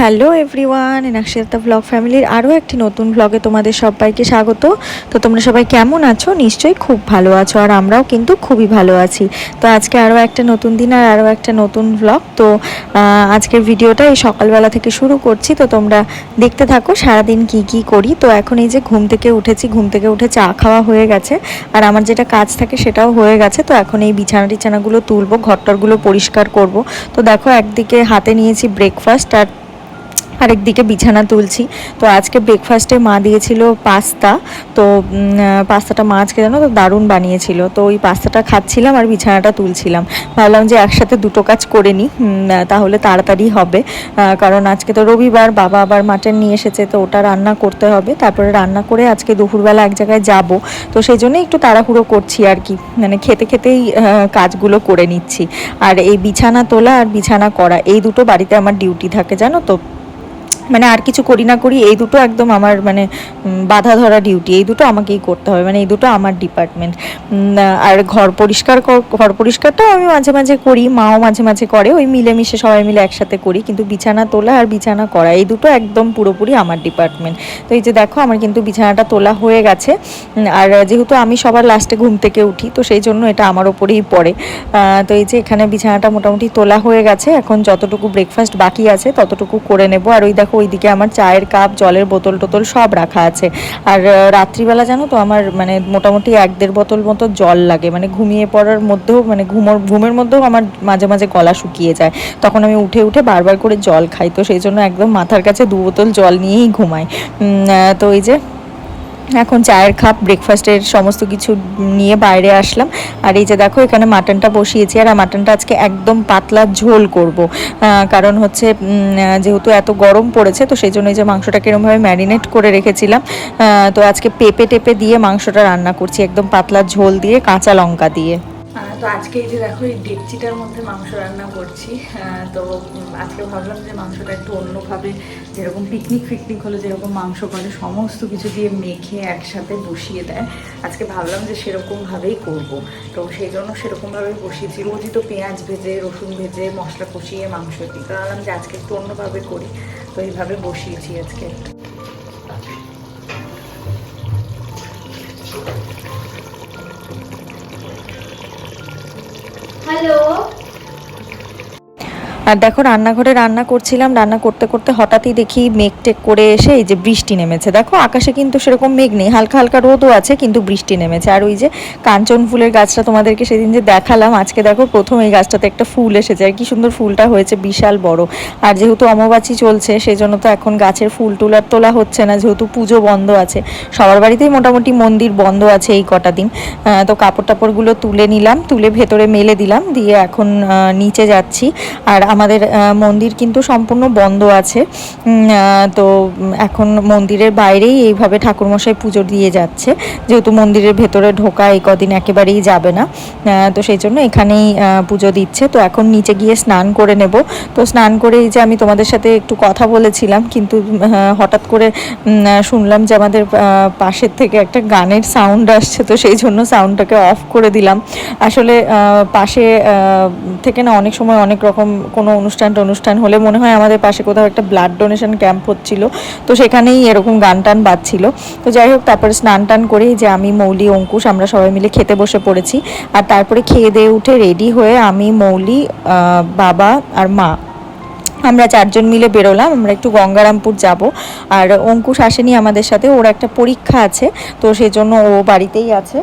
Hello everyone এনাকশিলতা blog ফ্যামিলির আরও একটি নতুন ব্লগে তোমাদের সবাইকে স্বাগত। তো তোমরা সবাই কেমন আছো? নিশ্চয়ই খুব ভালো আছো আর আমরাও কিন্তু খুবই ভালো আছি। তো আজকে আরও একটা নতুন দিন আর আরও একটা নতুন ব্লগ তো আজকের ভিডিওটা এই সকালবেলা থেকে শুরু করছি। তো তোমরা দেখতে থাকো সারাদিন কি কি করি। তো এখন এই যে ঘুম থেকে উঠেছি, ঘুম থেকে উঠে চা খাওয়া হয়ে গেছে। আর আমার যেটা কাজ থাকে সেটাও হয়ে গেছে। তো এখন এই বিছানা টিছানাগুলো তুলবো, ঘরটরগুলো পরিষ্কার করব। তো দেখো একদিকে হাতে নিয়েছি ব্রেকফাস্ট আর আরেকদিকে বিছানা তুলছি। তো আজকে ব্রেকফাস্টে মা দিয়েছিল পাস্তা। তো পাস্তাটা মা আজকে জানো তো দারুণ বানিয়েছিল। তো ওই পাস্তাটা খাচ্ছিলাম আর বিছানাটা তুলছিলাম। ভাবলাম যে একসাথে দুটো কাজ করে নিই। তাহলে তাড়াতাড়ি হবে। কারণ আজকে তো রবিবার, বাবা আবার মাটন নিয়ে এসেছে, তো ওটা রান্না করতে হবে। তারপরে রান্না করে আজকে দুপুরবেলা এক জায়গায় যাব। তো সেই জন্য একটু তাড়াহুড়ো করছি আর কি। মানে খেতে খেতেই কাজগুলো করে নিচ্ছি। আর এই বিছানা তোলা আর বিছানা করা, এই দুটো বাড়িতে আমার ডিউটি থাকে, জানো তো। মানে আর কিছু করি না করি, এই দুটো একদম আমার মানে বাধা ধরা ডিউটি এই দুটো আমাকেই করতে হবে মানে এই দুটো আমার ডিপার্টমেন্ট আর ঘর পরিষ্কার কর- ঘর পরিষ্কারটাও আমি মাঝে মাঝে করি, মাও মাঝে মাঝে করে, ওই মিলেমিশে সবাই মিলে একসাথে করি, কিন্তু বিছানা তোলা আর বিছানা করা, এই দুটো একদম পুরোপুরি আমার ডিপার্টমেন্ট তো এই যে দেখো, আমার কিন্তু বিছানাটা তোলা হয়ে গেছে আর যেহেতু আমি সবার লাস্টে ঘুম থেকে উঠি, তো সেই জন্য এটা আমার ওপরেই পড়ে। তো এই যে এখানে বিছানাটা মোটামুটি তোলা হয়ে গেছে, এখন যতটুকু ব্রেকফাস্ট বাকি আছে, ততটুকু করে নেব, আর ওই দেখো ওইদিকে আমার চায়ের কাপ জলের বোতল টোতল সব রাখা আছে। আর রাত্রিবেলা জানো তো, আমার মানে মোটামুটি এক দেড় বোতল মতো জল লাগে। মানে ঘুমিয়ে পড়ার মধ্যেও মানে ঘুমোর, ঘুমের মধ্যেও আমার মাঝে মাঝে গলা শুকিয়ে যায়। তখন আমি উঠে উঠে বারবার করে জল খাই। তো সেই জন্য একদম মাথার কাছে দু বোতল জল নিয়েই ঘুমাই। তো এই যে এখন চায়ের খাপ ব্রেকফাস্টের সমস্ত কিছু নিয়ে বাইরে আসলাম। আর এই যে দেখো, এখানে মাটনটা বসিয়েছি। আর মাটনটা আজকে একদম পাতলা ঝোল করব। কারণ হচ্ছে যেহেতু এত গরম পড়েছে, তো সেই জন্য এই যে মাংসটা কীরমভাবে ম্যারিনেট করে রেখেছিলাম। তো আজকে পেঁপে টেপে দিয়ে মাংসটা রান্না করছি, একদম পাতলা ঝোল দিয়ে, কাঁচা লঙ্কা দিয়ে। তো আজকে এই যে দেখো, এই ডেকচিটার মধ্যে মাংস রান্না করছি। তো আজকে ভাবলাম যে মাংসটা একটু অন্যভাবে যেরকম পিকনিক ফিকনিক হলে যেরকম মাংস করে, সমস্ত কিছু দিয়ে মেখে একসাথে বসিয়ে দেয়। আজকে ভাবলাম যে সেরকমভাবেই করব। তো সেই জন্য সেরকমভাবে বসিয়েছি। রোজই তো পেঁয়াজ ভেজে, রসুন ভেজে, মশলা কষিয়ে, মাংস দিই তো ভাবলাম যে আজকে একটু অন্যভাবে করি। তো এইভাবে বসিয়েছি আজকে। হ্যালো আর দেখো রান্নাঘরে রান্না করছিলাম, রান্না করতে করতে হঠাৎই দেখি মেঘ টেক করে এসে এই যে বৃষ্টি নেমেছে। দেখো আকাশে কিন্তু সেরকম মেঘ নেই, হালকা হালকা রোদও আছে কিন্তু বৃষ্টি নেমেছে। আর ওই যে কাঞ্চন ফুলের গাছটা তোমাদেরকে সেদিন যে দেখালাম, আজকে দেখো প্রথম এই গাছটাতে একটা ফুল এসেছে। আর কি সুন্দর ফুলটা হয়েছে, বিশাল বড়। আর যেহেতু অমাবাচি চলছে সেই জন্য তো এখন গাছের ফুল টুল আর তোলা হচ্ছে না, যেহেতু পুজো বন্ধ আছে। সবার বাড়িতেই মোটামুটি মন্দির বন্ধ আছে এই কটা দিন। তো কাপড় টাপড়গুলো তুলে নিলাম, তুলে ভেতরে মেলে দিলাম, দিয়ে এখন নিচে যাচ্ছি। আর আমাদের মন্দির কিন্তু সম্পূর্ণ বন্ধ আছে। তো এখন মন্দিরের বাইরেই এইভাবে ঠাকুরমশাই পুজো দিয়ে যাচ্ছে। যেহেতু মন্দিরের ভেতরে ঢোকা এই কদিন একেবারেই যাবে না। তো সেই জন্য এখানেই পুজো দিচ্ছে। তো এখন নিচে গিয়ে স্নান করে নেব। তো স্নান করে এই যে আমি তোমাদের সাথে একটু কথা বলেছিলাম, কিন্তু হঠাৎ করে শুনলাম যে আমাদের পাশের থেকে একটা গানের সাউন্ড আসছে। তো সেই জন্য সাউন্ডটাকে অফ করে দিলাম। আসলে পাশে থেকে না অনেক সময় অনেক রকম কোনো অনুষ্ঠান অনুষ্ঠান হলে মনে হয় আমাদের পাশে কোথাও একটা ব্লাড ডোনেশন ক্যাম্প হচ্ছিল। তো সেখানেই এরকম গান টান বাজছিল। তো যাই হোক, তারপরে স্নান টান করে যে আমি, মৌলি, অঙ্কুশ আমরা সবাই মিলে খেতে বসে পড়েছি। আর তারপরে খেয়ে দিয়ে উঠে রেডি হয়ে আমি, মৌলি বাবা আর মা আমরা চারজন মিলে বেরোলাম, আমরা একটু গঙ্গারামপুর যাব। আর অঙ্কুশ আসেনি আমাদের সাথে, ওর একটা পরীক্ষা আছে, তো সেই জন্য ও বাড়িতেই আছে।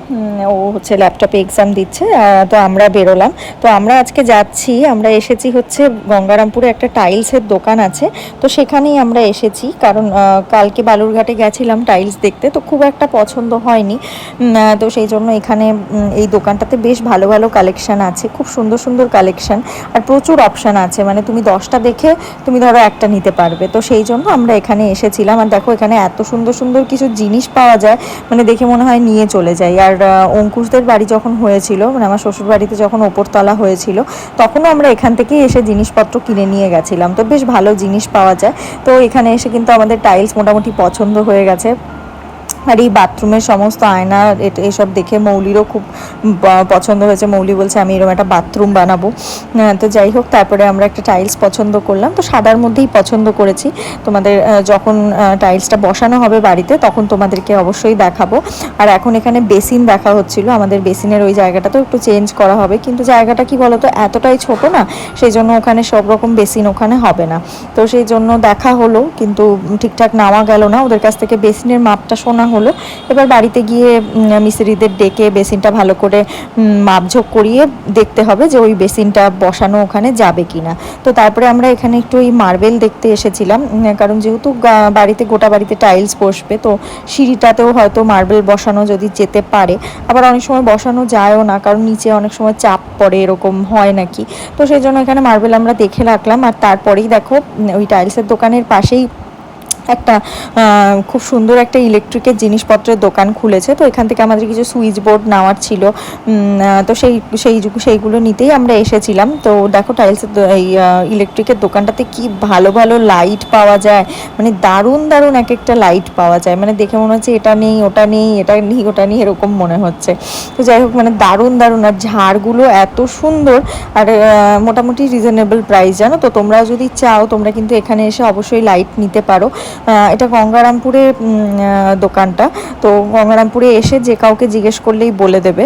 ও হচ্ছে ল্যাপটপে এক্সাম দিচ্ছে তো আমরা বেরোলাম। তো আমরা আজকে যাচ্ছি, আমরা এসেছি হচ্ছে গঙ্গারামপুরে একটা টাইলসের দোকান আছে, তো সেখানেই আমরা এসেছি। কারণ কালকে বালুরঘাটে গেছিলাম টাইলস দেখতে, তো খুব একটা পছন্দ হয়নি। তো সেই জন্য এখানে এই দোকানটাতে বেশ ভালো ভালো কালেকশান আছে, খুব সুন্দর সুন্দর কালেকশান আর প্রচুর অপশান আছে। মানে তুমি দশটা দেখে তুমি ধরো একটা নিতে পারবে। তো সেই জন্য আমরা এখানে এসেছিলাম। আর দেখো এখানে এত সুন্দর সুন্দর কিছু জিনিস পাওয়া যায় মানে দেখে মনে হয় নিয়ে চলে যাই। আর অঙ্কুশদের বাড়ি যখন হয়েছিল মানে আমার শ্বশুর বাড়িতে যখন ওপরতলা হয়েছিল, তখনও আমরা এখান থেকেই এসে জিনিসপত্র কিনে নিয়ে গেছিলাম। তো বেশ ভালো জিনিস পাওয়া যায়। তো এখানে এসে কিন্তু আমাদের টাইলস মোটামুটি পছন্দ হয়ে গেছে। আর এই বাথরুমের সমস্ত আয়না এসব দেখে মৌলিরও খুব পছন্দ হয়েছে। মৌলি বলছে আমি এরকম একটা বাথরুম বানাবো। আহ, তো যাই হোক তারপরে আমরা একটা টাইলস পছন্দ করলাম। তো সাদার মধ্যেই পছন্দ করেছি। তোমাদের যখন টাইলসটা বসানো হবে বাড়িতে তখন তোমাদেরকে অবশ্যই দেখাবো। আর এখন এখানে বেসিন দেখা হচ্ছিল। আমাদের বেসিনের ওই জায়গাটা তো একটু চেঞ্জ করা হবে। কিন্তু জায়গাটা কি বলতো এতটাই ছোট না সেই জন্য ওখানে সব রকম বেসিন ওখানে হবে না। তো সেই জন্য দেখা হলো কিন্তু ঠিকঠাক নেওয়া গেল না। ওদের কাছ থেকে বেসিনের মাপটা শোনা হলো। এবার বাড়িতে গিয়ে মিস্ত্রিদের ডেকে বেসিনটা ভালো করে উম, মাপঝোক করিয়ে দেখতে হবে যে ওই বেসিনটা বসানো ওখানে যাবে কিনা। তো তারপরে আমরা এখানে একটু ওই মার্বেল দেখতে এসেছিলাম কারণ যেহেতু বাড়িতে গোটা বাড়িতে টাইলস বসবে তো সিঁড়িটাতেও হয়তো মার্বেল বসানো যদি যেতে পারে। আবার অনেক সময় বসানো যায়ও না কারণ নিচে অনেক সময় চাপ পড়ে এরকম হয় নাকি। তো সেই জন্য এখানে মার্বেল আমরা দেখে রাখলাম আর তারপরেই দেখো ওই টাইলসের দোকানের পাশেই একটা খুব সুন্দর একটা ইলেকট্রিকের জিনিসপত্রের দোকান খুলেছে। তো এখান থেকে আমাদের কিছু সুইচ বোর্ড নেওয়ার ছিল। তো সেই সেই সেইগুলো নিতেই আমরা এসেছিলাম। তো দেখো টাইলসের এই ইলেকট্রিকের দোকানটাতে কি ভালো ভালো লাইট পাওয়া যায়। মানে দারুণ দারুণ এক একটা লাইট পাওয়া যায়। মানে দেখে মনে হচ্ছে এটা নেই, ওটা নেই, এটা নেই, ওটা নেই, এরকম মনে হচ্ছে। তো যাই হোক মানে দারুণ দারুণ। আর ঝাড়গুলো এত সুন্দর। আর মোটামুটি রিজনেবল প্রাইস জানো তো? তোমরা যদি চাও, তোমরা কিন্তু এখানে এসে অবশ্যই লাইট নিতে পারো। এটা গঙ্গারামপুরে দোকানটা। তো গঙ্গারামপুরে এসে যে কাউকে জিজ্ঞেস করলেই বলে দেবে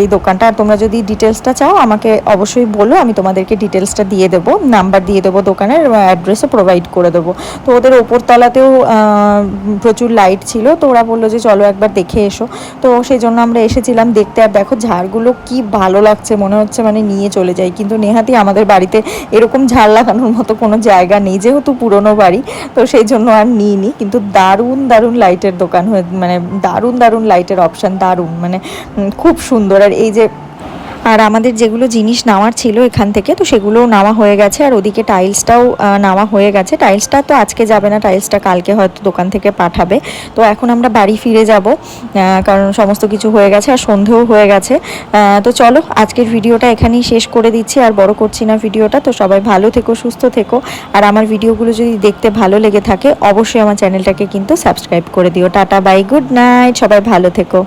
এই দোকানটা। আর তোমরা যদি ডিটেলসটা চাও, আমাকে অবশ্যই বলো, আমি তোমাদেরকে ডিটেলসটা দিয়ে দেবো নাম্বার দিয়ে দেবো দোকানের অ্যাড্রেসও প্রোভাইড করে দেবো। তো ওদের ওপরতলাতেও প্রচুর লাইট ছিল, তো ওরা বলল যে চলো একবার দেখে এসো। তো সেই জন্য আমরা এসেছিলাম দেখতে, আর দেখো ঝাড়গুলো কি ভালো লাগছে, মনে হচ্ছে মানে নিয়ে চলে যাই। কিন্তু নেহাতি আমাদের বাড়িতে এরকম ঝাড় লাগানোর মতো কোনো জায়গা নেই, যেহেতু পুরনো বাড়ি, তো সেই জন্য আর নিইনি, কিন্তু দারুণ দারুণ লাইটের দোকান হয়ে মানে দারুণ দারুণ লাইটের অপশান দারুণ মানে খুব সুন্দর। আর এই যে আর আমাদের যেগুলো জিনিস নেওয়ার ছিল এখান থেকে, তো সেগুলোও নেওয়া হয়ে গেছে। আর ওদিকে টাইলসটাও নেওয়া হয়ে গেছে। টাইলসটা তো আজকে যাবে না টাইলসটা কালকে হয়তো দোকান থেকে পাঠাবে। তো এখন আমরা বাড়ি ফিরে যাব কারণ সমস্ত কিছু হয়ে গেছে আর সন্ধেও হয়ে গেছে। তো চলো, আজকের ভিডিওটা এখানেই শেষ করে দিচ্ছি, আর বড় করছি না ভিডিওটা। তো সবাই ভালো থেকো, সুস্থ থেকো। আর আমার ভিডিওগুলো যদি দেখতে ভালো লেগে থাকে, অবশ্যই আমার চ্যানেলটাকে কিন্তু সাবস্ক্রাইব করে দিও। টাটা বাই গুড নাইট সবাই ভালো থেকো।